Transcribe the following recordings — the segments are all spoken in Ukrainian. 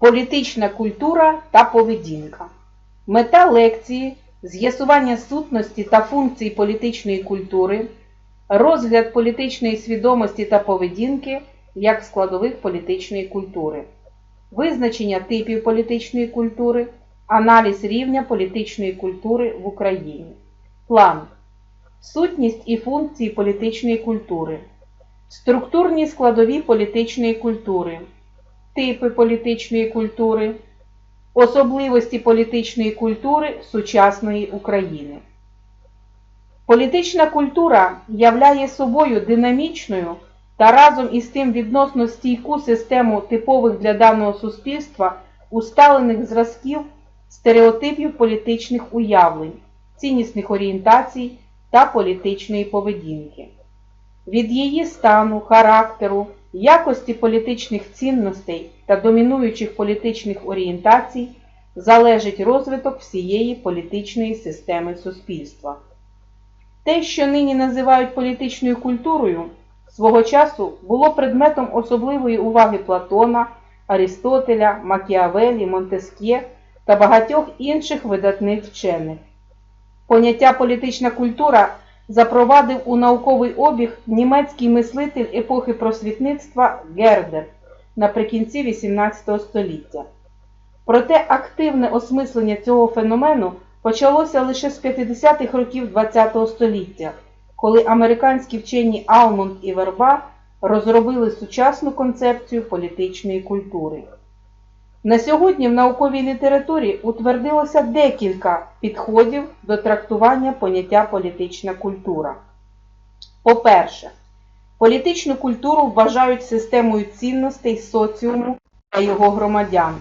Політична культура та поведінка. Мета лекції з'ясування сутності та функцій політичної культури, розгляд політичної свідомості та поведінки як складових політичної культури, визначення типів політичної культури, аналіз рівня політичної культури в Україні. План. Сутність і функції політичної культури. Структурні складові політичної культури, типи політичної культури, особливості політичної культури сучасної України. Політична культура являє собою динамічною та разом із тим відносно стійку систему типових для даного суспільства усталених зразків, стереотипів політичних уявлень, ціннісних орієнтацій та політичної поведінки від її стану, характеру, якості політичних цінностей та домінуючих політичних орієнтацій залежить розвиток всієї політичної системи суспільства. Те, що нині називають політичною культурою, свого часу було предметом особливої уваги Платона, Арістотеля, Макіавелі, Монтескє та багатьох інших видатних вчених. Поняття політична культура запровадив у науковий обіг німецький мислитель епохи просвітництва Гердер наприкінці XVIII століття. Проте активне осмислення цього феномену почалося лише з 50-х років ХХ століття, коли американські вчені Алмонд і Верба розробили сучасну концепцію політичної культури. На сьогодні в науковій літературі утвердилося декілька підходів до трактування поняття політична культура. По-перше, політичну культуру вважають системою цінностей соціуму та його громадян,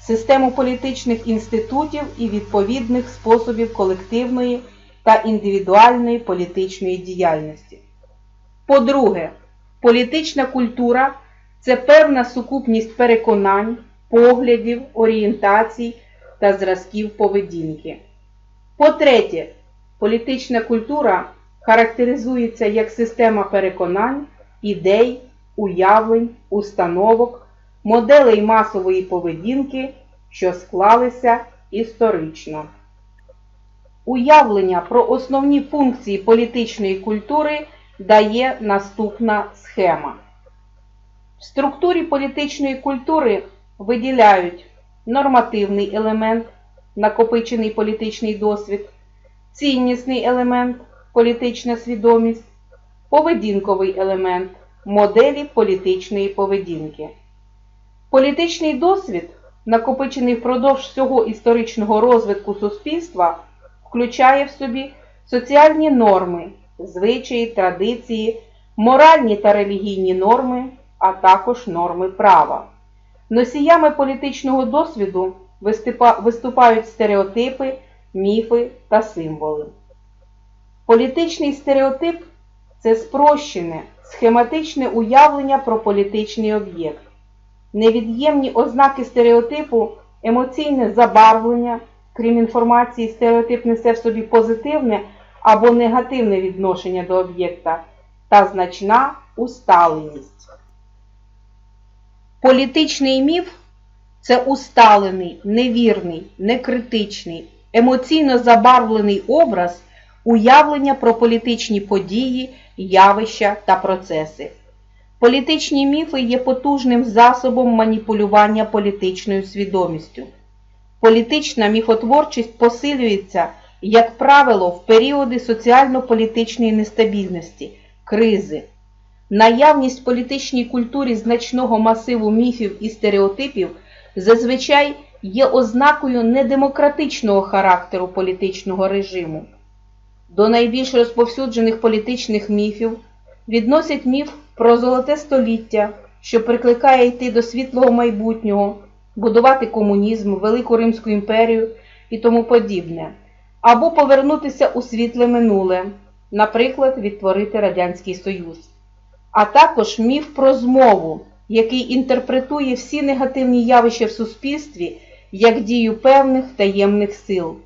систему політичних інститутів і відповідних способів колективної та індивідуальної політичної діяльності. По-друге, політична культура це певна сукупність переконань поглядів, орієнтацій та зразків поведінки. По-третє, політична культура характеризується як система переконань, ідей, уявлень, установок, моделей масової поведінки, що склалися історично. Уявлення про основні функції політичної культури дає наступна схема. В структурі політичної культури виділяють нормативний елемент, накопичений політичний досвід, ціннісний елемент політична свідомість, поведінковий елемент моделі політичної поведінки. Політичний досвід, накопичений впродовж всього історичного розвитку суспільства, включає в собі соціальні норми, звичаї, традиції, моральні та релігійні норми, а також норми права. Носіями політичного досвіду виступають стереотипи, міфи та символи. Політичний стереотип це спрощене, схематичне уявлення про політичний об'єкт. Невід'ємні ознаки стереотипу емоційне забарвлення, крім інформації, стереотип несе в собі позитивне або негативне відношення до об'єкта та значна усталеність. Політичний міф це усталений, невірний, некритичний, емоційно забарвлений образ уявлення про політичні події, явища та процеси. Політичні міфи є потужним засобом маніпулювання політичною свідомістю. Політична міфотворчість посилюється, як правило, в періоди соціально-політичної нестабільності, кризи. Наявність в політичній культурі значного масиву міфів і стереотипів зазвичай є ознакою недемократичного характеру політичного режиму. До найбільш розповсюджених політичних міфів відносять міф про золоте століття, що прикликає йти до світлого майбутнього, будувати комунізм, Велику Римську імперію і тому подібне, або повернутися у світле минуле, наприклад, відтворити Радянський Союз а також міф про змову, який інтерпретує всі негативні явища в суспільстві як дію певних таємних сил.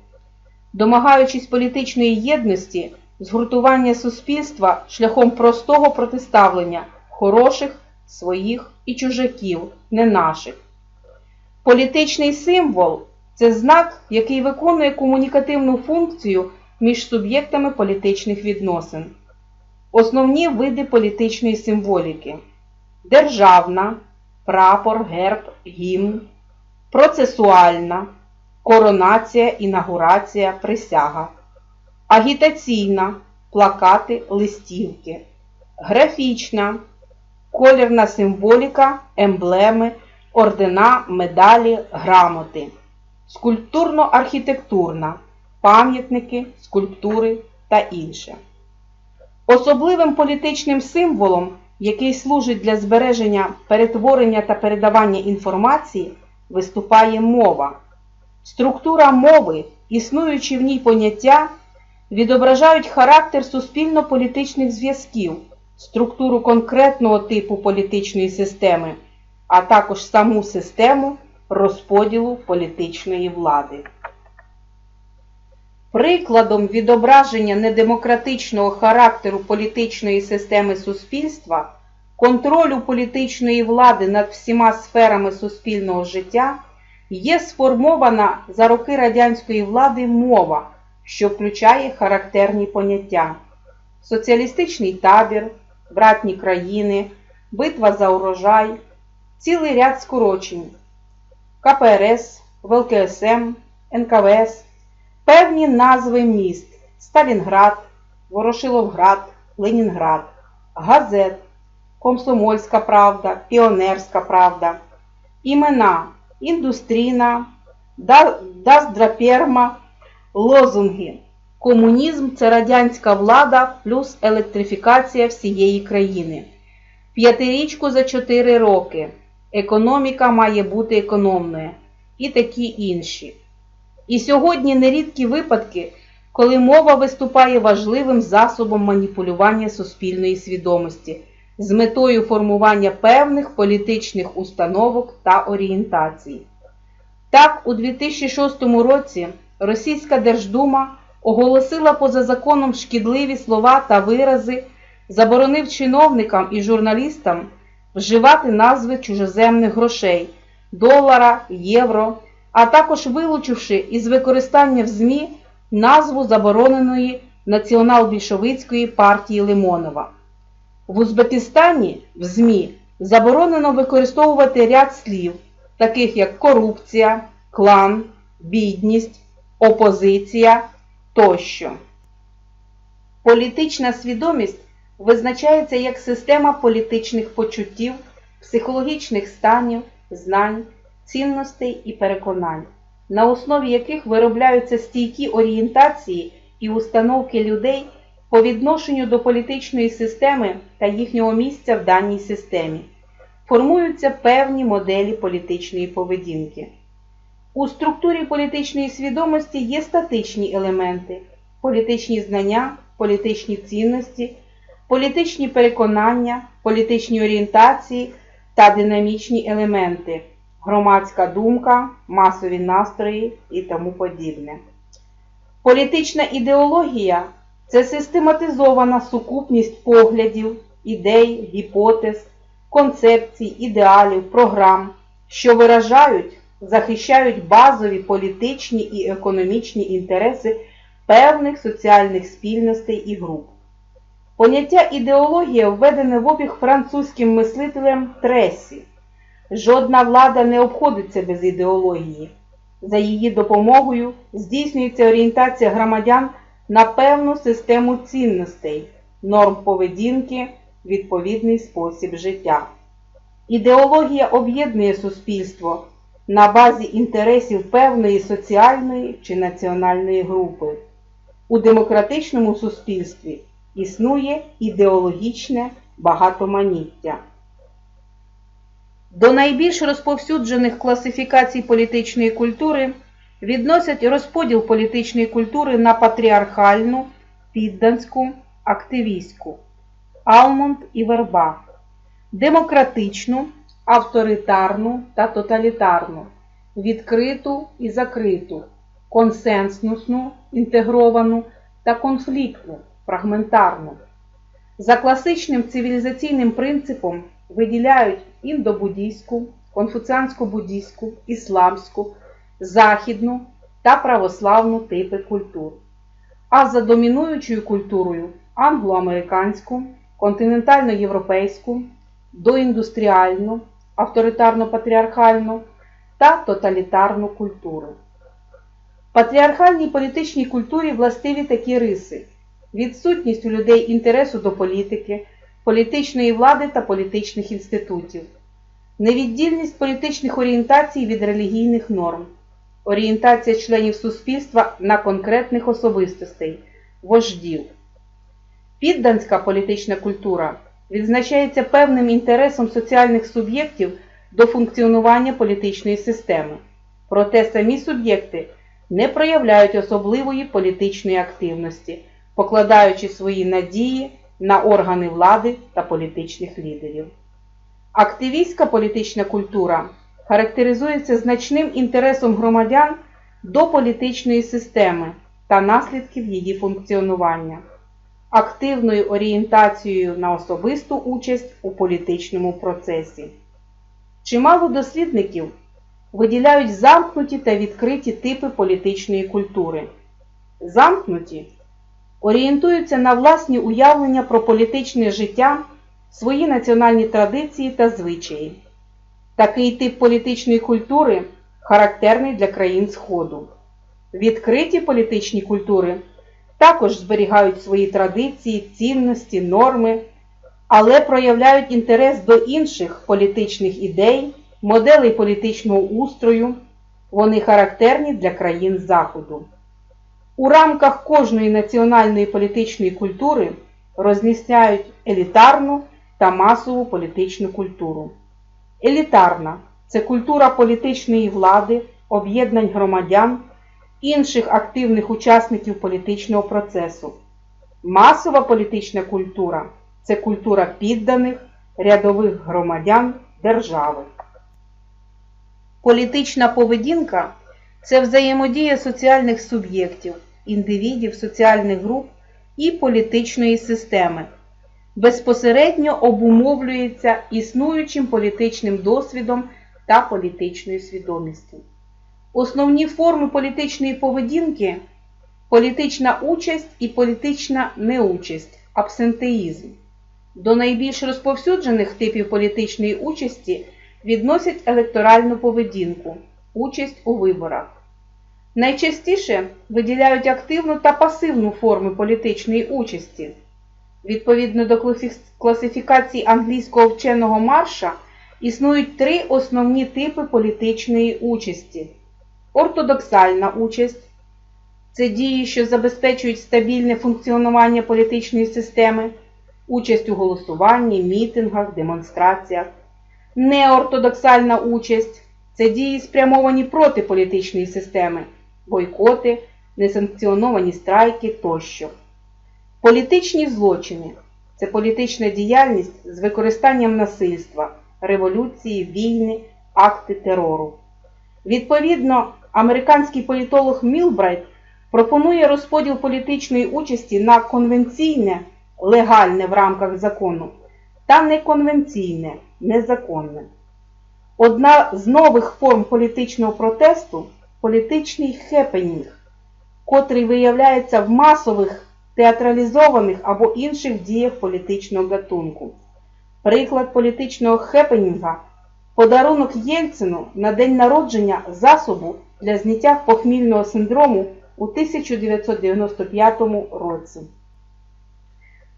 Домагаючись політичної єдності, згуртування суспільства шляхом простого протиставлення хороших, своїх і чужаків, не наших. Політичний символ це знак, який виконує комунікативну функцію між суб'єктами політичних відносин. Основні види політичної символіки. Державна, прапор, герб, гімн, процесуальна, коронація, інаугурація, присяга, агітаційна, плакати, листівки, графічна, колірна символіка, емблеми, ордена, медалі, грамоти, скульптурно-архітектурна, пам'ятники, скульптури та інше. Особливим політичним символом, який служить для збереження, перетворення та передавання інформації, виступає мова. Структура мови, існуючі в ній поняття, відображають характер суспільно-політичних зв'язків, структуру конкретного типу політичної системи, а також саму систему розподілу політичної влади. Прикладом відображення недемократичного характеру політичної системи суспільства, контролю політичної влади над всіма сферами суспільного життя є сформована за роки радянської влади мова, що включає характерні поняття: соціалістичний табір, братні країни, битва за урожай, цілий ряд скорочень, КПРС, ВЛКСМ, НКВС певні назви міст Сталінград, Ворошиловград, Ленінград, газет, Комсомольська Правда, Піонерська Правда, імена Індустріна, Даздраперма, лозунги. Комунізм це радянська влада плюс електрифікація всієї країни. П'ятирічку за 4 роки. Економіка має бути економною і такі інші. І сьогодні нерідкі випадки, коли мова виступає важливим засобом маніпулювання суспільної свідомості з метою формування певних політичних установок та орієнтацій. Так, у 2006 році Російська Держдума оголосила поза законом шкідливі слова та вирази, заборонив чиновникам і журналістам вживати назви чужоземних грошей долара, євро а також вилучивши із використання в ЗМІ назву забороненої націонал-більшовицької партії Лимонова. В Узбекистані в ЗМІ заборонено використовувати ряд слів, таких як корупція, клан, бідність, опозиція тощо. Політична свідомість визначається як система політичних почуттів, психологічних станів, знань цінностей і переконань, на основі яких виробляються стійкі орієнтації і установки людей по відношенню до політичної системи та їхнього місця в даній системі. Формуються певні моделі політичної поведінки. У структурі політичної свідомості є статичні елементи, політичні знання, політичні цінності, політичні переконання, політичні орієнтації та динамічні елементи громадська думка, масові настрої і тому подібне. Політична ідеологія це систематизована сукупність поглядів, ідей, гіпотез, концепцій, ідеалів, програм, що виражають, захищають базові політичні і економічні інтереси певних соціальних спільностей і груп. Поняття ідеологія введене в обіг французьким мислителем Тресі. Жодна влада не обходиться без ідеології. За її допомогою здійснюється орієнтація громадян на певну систему цінностей, норм поведінки, відповідний спосіб життя. Ідеологія об'єднує суспільство на базі інтересів певної соціальної чи національної групи. У демократичному суспільстві існує ідеологічне багатоманіття. До найбільш розповсюджених класифікацій політичної культури відносять розподіл політичної культури на патріархальну, підданську, активістську, Алмонд і Верба, демократичну, авторитарну та тоталітарну, відкриту і закриту, консенсусну, інтегровану та конфліктну, фрагментарну. За класичним цивілізаційним принципом виділяють індобуддійську, конфуціансько-буддійську, ісламську, західну та православну типи культур. А за домінуючою культурою англо-американську, континентально-європейську, доіндустріальну, авторитарно-патріархальну та тоталітарну культуру. Патріархальній політичній культурі властиві такі риси: відсутність у людей інтересу до політики, політичної влади та політичних інститутів, невіддільність політичних орієнтацій від релігійних норм, орієнтація членів суспільства на конкретних особистостей, вождів. Підданська політична культура відзначається певним інтересом соціальних суб'єктів до функціонування політичної системи, проте самі суб'єкти не проявляють особливої політичної активності, покладаючи свої надії на органи влади та політичних лідерів. Активістська політична культура характеризується значним інтересом громадян до політичної системи та наслідків її функціонування, активною орієнтацією на особисту участь у політичному процесі. Чимало дослідників виділяють замкнуті та відкриті типи політичної культури. Замкнуті орієнтуються на власні уявлення про політичне життя, свої національні традиції та звичаї. Такий тип політичної культури характерний для країн Сходу. Відкриті політичні культури також зберігають свої традиції, цінності, норми, але проявляють інтерес до інших політичних ідей, моделей політичного устрою. Вони характерні для країн Заходу. У рамках кожної національної політичної культури розміщають елітарну та масову політичну культуру. Елітарна це культура політичної влади, об'єднань громадян, інших активних учасників політичного процесу. Масова політична культура це культура підданих рядових громадян держави. Політична поведінка це взаємодія соціальних суб'єктів, індивідів, соціальних груп і політичної системи. Безпосередньо обумовлюється існуючим політичним досвідом та політичною свідомістю. Основні форми політичної поведінки політична участь і політична неучасть, абсентеїзм. До найбільш розповсюджених типів політичної участі відносять електоральну поведінку, участь у виборах. Найчастіше виділяють активну та пасивну форми політичної участі. Відповідно до класифікації англійського вченого марша, існують три основні типи політичної участі: ортодоксальна участь це дії, що забезпечують стабільне функціонування політичної системи, участь у голосуванні, мітингах, демонстраціях, неортодоксальна участь це дії, спрямовані проти політичної системи бойкоти, несанкціоновані страйки тощо. Політичні злочини це політична діяльність з використанням насильства, революції, війни, акти терору. Відповідно, американський політолог Мілбрайт пропонує розподіл політичної участі на конвенційне, легальне в рамках закону та неконвенційне, незаконне. Одна з нових форм політичного протесту політичний хепенінг, котрий виявляється в масових театралізованих або інших діях політичного гатунку. Приклад політичного хепенінга подарунок Єльцину на день народження засобу для зняття похмільного синдрому у 1995 році.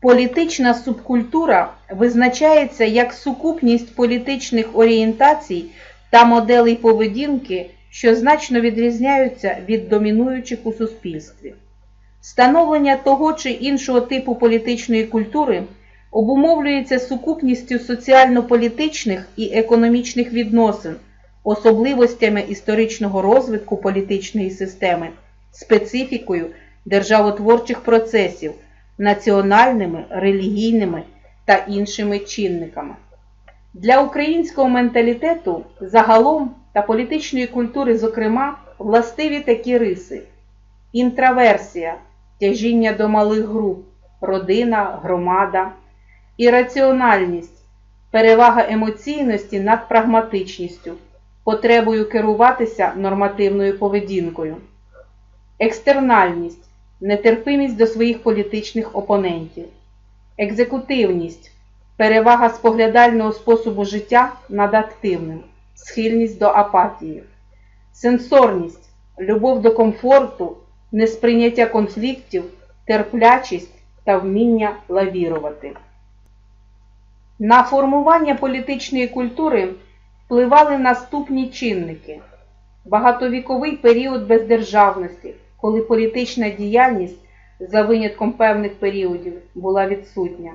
Політична субкультура визначається як сукупність політичних орієнтацій та моделей поведінки, що значно відрізняються від домінуючих у суспільстві. Становлення того чи іншого типу політичної культури обумовлюється сукупністю соціально-політичних і економічних відносин, особливостями історичного розвитку політичної системи, специфікою державотворчих процесів, національними, релігійними та іншими чинниками. Для українського менталітету загалом та політичної культури, зокрема, властиві такі риси: інтраверсія, тяжіння до малих груп, родина, громада, ірраціональність, перевага емоційності над прагматичністю, потребою керуватися нормативною поведінкою, екстернальність, нетерпимість до своїх політичних опонентів, екзекутивність, перевага споглядального способу життя над активним, схильність до апатії, сенсорність, любов до комфорту, несприйняття конфліктів, терплячість та вміння лавірувати. На формування політичної культури впливали наступні чинники: багатовіковий період бездержавності, коли політична діяльність, за винятком певних періодів, була відсутня,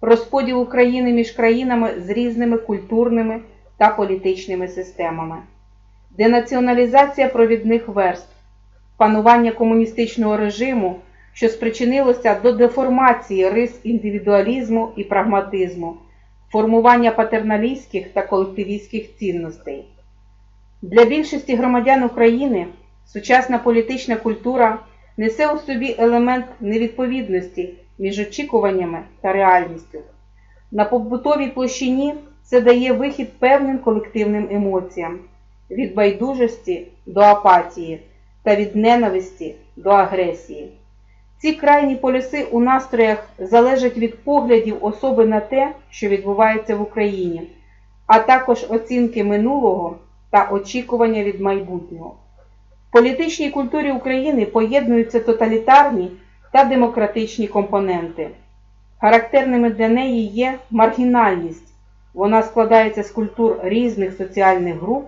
розподіл України між країнами з різними культурними та політичними системами, денаціоналізація провідних верств, панування комуністичного режиму, що спричинилося до деформації рис індивідуалізму і прагматизму формування патерналістських та колективістських цінностей. Для більшості громадян України сучасна політична культура несе у собі елемент невідповідності між очікуваннями та реальністю. На побутовій площині це дає вихід певним колективним емоціям від байдужості до апатії та від ненависті до агресії. Ці крайні полюси у настроях залежать від поглядів особи на те, що відбувається в Україні, а також оцінки минулого та очікування від майбутнього. В політичній культурі України поєднуються тоталітарні та демократичні компоненти. Характерними для неї є маргінальність. Вона складається з культур різних соціальних груп,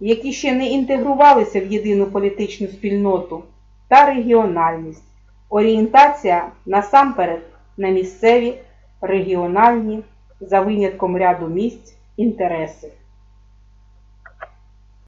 які ще не інтегрувалися в єдину політичну спільноту, та регіональність. Орієнтація насамперед на місцеві, регіональні, за винятком ряду місць, інтереси.